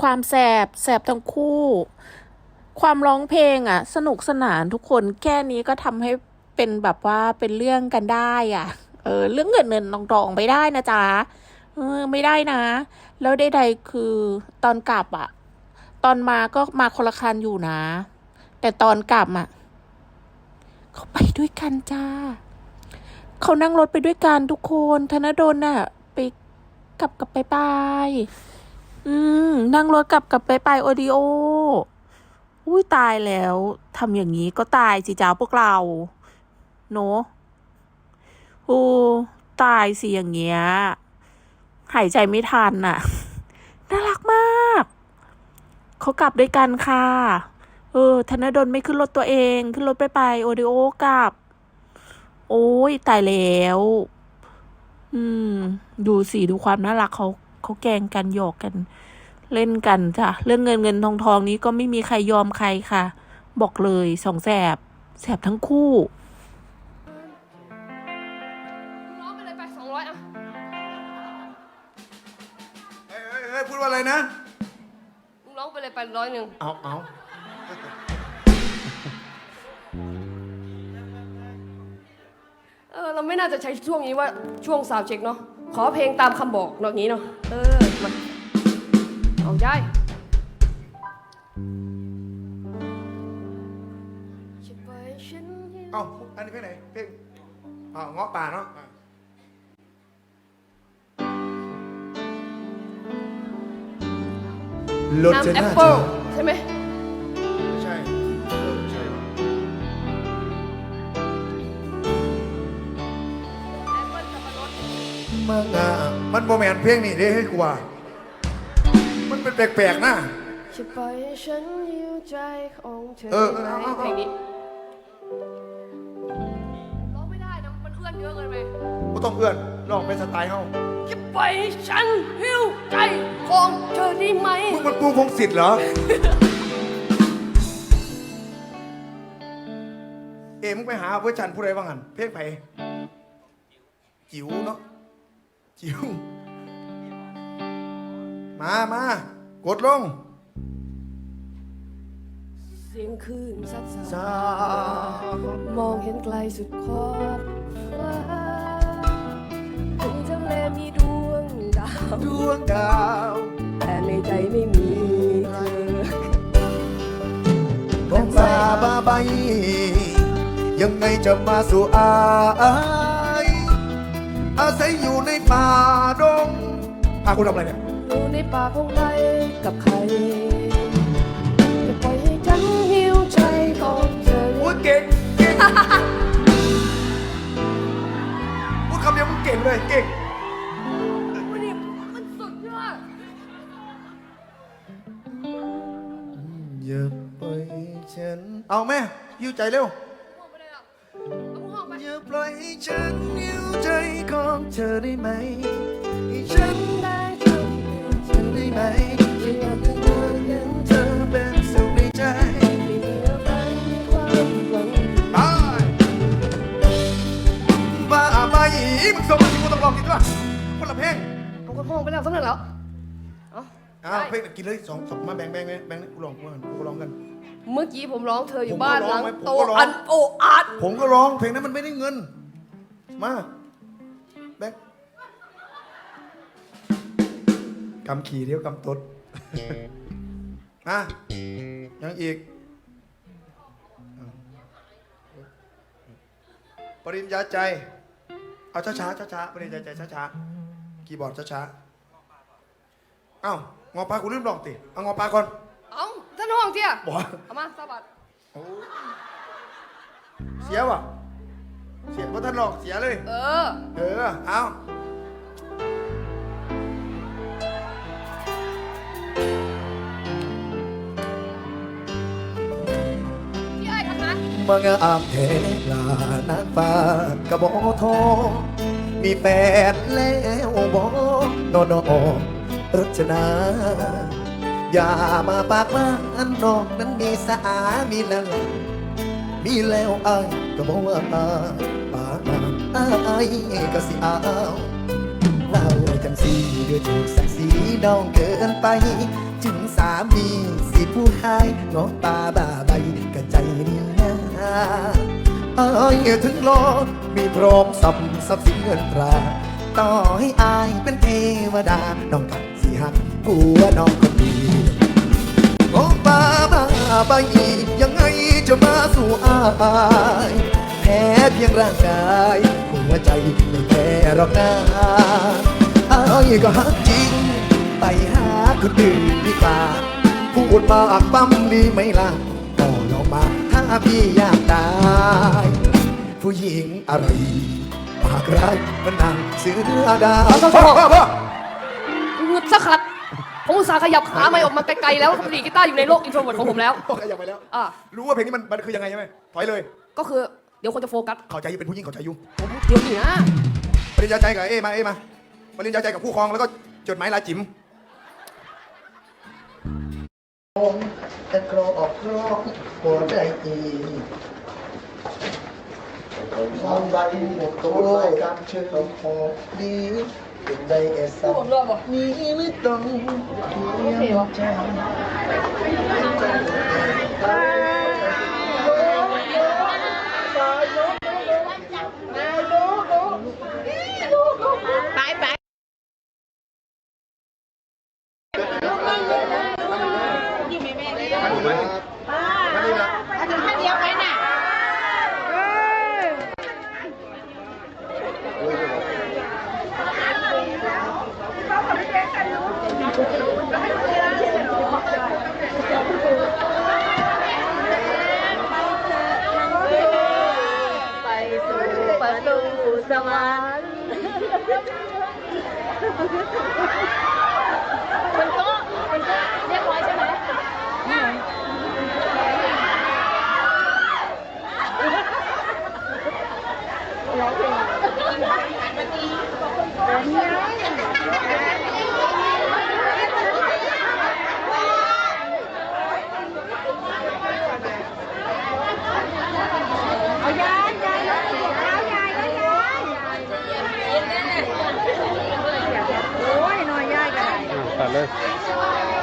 ความแสบแสบทั้งคู่ ความร้องเพลงอะ สนุกสนานทุกคนแค่นี้ก็ทำให้เป็นแบบว่าเป็นเรื่องกันได้อะ เออ เรื่องเงินเงินทองๆไม่ได้นะจ๊ะเออไม่ได้นะ แล้วใดๆคือตอนกลับอะ ตอนมาก็มาคนละคันอยู่นะ แต่ตอนกลับอะเขาไปด้วยกันจ้าเขานั่งรถไปด้วยกันทุกคน ธนดลน่ะ ไปกลับกับไปไป อืม นั่งรถกลับกับไปไปโอดีโอ อุ้ยตายแล้วทำอย่างนี้ก็ตายสิจ้าพวกเราเนอะโอ้ตายสิอย่างเงี้ย หายใจไม่ทันน่ะ น่ารักมาก เขากลับด้วยกันค่ะ เออ ธนดลไม่ขึ้นรถตัวเอง ขึ้นรถไปไปโอดิโอกลับ โอ้ยตายแล้ว อืม ดูสิ ดูความน่ารักเขา เขาแกล้งกันหยอกกัน เล่นกันจ้ะเรื่องเงินเงินทองทองนี้ก็ไม่มีใครยอมใครค่ะ บอกเลยสองแสบแสบทั้งคู่ร้องไปเลยไปสองร้อยอะเฮ้ยเฮ้ยเฮ้ยพูดว่าอะไรนะ มึงร้องไปเลยไปร้อยหนึ่งเอาเอาเออเราไม่น่าจะใช้ช่วงนี้ว่าช่วงสาวเช็คเนาะ ขอเพลงตามคำบอกเนาะงี้เนาะ เออ มา เอาได้จะปล่อยฉันให้เอาอันนี้เพลงไหนเพลงอ่าเงาะป่าเนาะอะรถจะน้ำแอน่าปเปิลจะใช่ไหมไม่ มึงอะมันโมแมนเพลงนี่เด้ให้กูว่า มันเป็นแปลกๆนะจะปล่อยให้ฉันหิวใจของเธอเออได้ไหมเอาเอาเอาเพลงนี้ร้องไม่ได้นะมันเอื้อนเยอะเกินไปกูต้องเอื้อนลองเป็นสไตล์เฮาจะปล่อยให้ฉันหิวใจของเธอได้ไหมมึงมันปูพงศิษฐ์เหรอเอ็มงไปหาเวอร์ชันผู้ใดบ้างหันเพลงไผจิ๋วเนาะ จิ๋วมามากดลง เสียงคลื่นซัดซาๆมองเห็นไกลสุดขอบฟ้าถึงทะเลมีดวงดาว ดวงดาว แต่ในใจไม่มีเธอท้องฟ้าบาใบยังไงจะมาสู่อาย อาศัยอยู่ในป่าดงพาคุณทำอะไรเนี่ยอยู่ในป่าคงไกลกับใครจะปล่อยให้ฉันหิวใจของเธอโอ้ยเก่งเก่งพูดคำเดียวมึงเก่งเลยเก่งวันนี้มันสุดยอดอย่าปล่อยฉันเอาแม่ยิ้วใจเร็วห้องไปเลยอะเอย่าปล่อยให้ฉันยิ้วใจของเธอได้ไหม ให้ฉันได้ทำเธอได้ไหมที่อยากจะเดินเห็นเธอเป็นสุขในใจมีอะไรความหวังไปบ้าไปมึงส่งมาสิกูต้องลองกินด้วยคนละเพลงเอาก็ห้องไปแล้วสักหน่อยแล้ว อาอ้าวเพลงกินเลยสองสองมาแบ่งแบ่งแบ่งแบ่งกูลองกูลองกูลองกัน เมื่อกี้ผมร้องเธออยู่ผมก็บ้านร้หองลังไหมผมโตก็ร้องอันโออาดผมก็ร้องเพลงนั้นมันไม่ได้เงิน มาแบ่งกำขี่เดียวกำตดอะยังอีก ปริญญาใจ เอาช้าช้าช้าช้าๆปริญญาใจช้าช้าๆคีย์บอร์ดช้าช้าๆเอ้า งอปลากูลืมลองติเอางอปลาก่อนเอ้าท่านห้องเที่ยบอกเอามาสวัสดโอ้เสียว่ะเสียเพราะท่านลองเสียเลย เออ เออ เอาพี่ไอ้ทำนะมางามเทลานางฟ้ากระบอกทองมีแฟนแล้วบอกนอนอง รจนา อย่ามาปากล้านน้องนั้นมีสามีแล้ว มีแล้วอายก็บอกว่าปากอายก็สิเอาเราจังสีเด้วยถูกสักสีน้องเกินไป จึงสามีสิผู้ชายงอกตาบ้าใบกระใจดีนะอายถึงรอมีพร้อมสับทรัพย์สิเงินตราต่อให้อายเป็นเทวดาน้องกัดสิ หักผัวน้องคนดีโอ้บ้าบ้าใบยังไงจะมาสู่อายแพ้เพียงร่างกายหัวใจไม่แพ้หรอกนะอายก็หักจริง ไปหาคนอื่นดีกว่าพูดมากปั๊มดีไหมล่ะก็ลองมาถ้าพี่อยากตายผู้หญิงอะไรปากร้ายมันนางเสือดาว เอาเถอะพ่อพ่อพ่อหงุดสักขัดผมอุตส่าห์ขยับขาไม่ออกมาไกลๆแล้วผมดีดกีตาร์อยู่ในโลกอินโทรเวิร์ดของผมแล้ว โอเคยังไปแล้ว อะ รู้ว่าเพลงนี้มันมันคือยังไงใช่ไหมถอยเลย ก็คือเดี๋ยวคนจะโฟกัสเข้าใจอยู่เป็นผู้หญิงเข้าใจอยู่ผมเดี๋ยวนี้นะปริญญาใจกับเอมาเอมาปริญญาใจกับผู้ครองแล้วก็จดหมายลาจิ๋มจะกรอกออกรอกหัวใจอี ความใบหมดตัวการเชื่อของดีเป็นใจเอสพูดผมรอบบ่นี้ไม่ต้องเพียงใจ ไปสู่ประตู สวรรค์มันก็มันก็เรียบร้อยใช่ไหมร้องเพลงเอายายยายแล้วเอายายแล้วยาย โ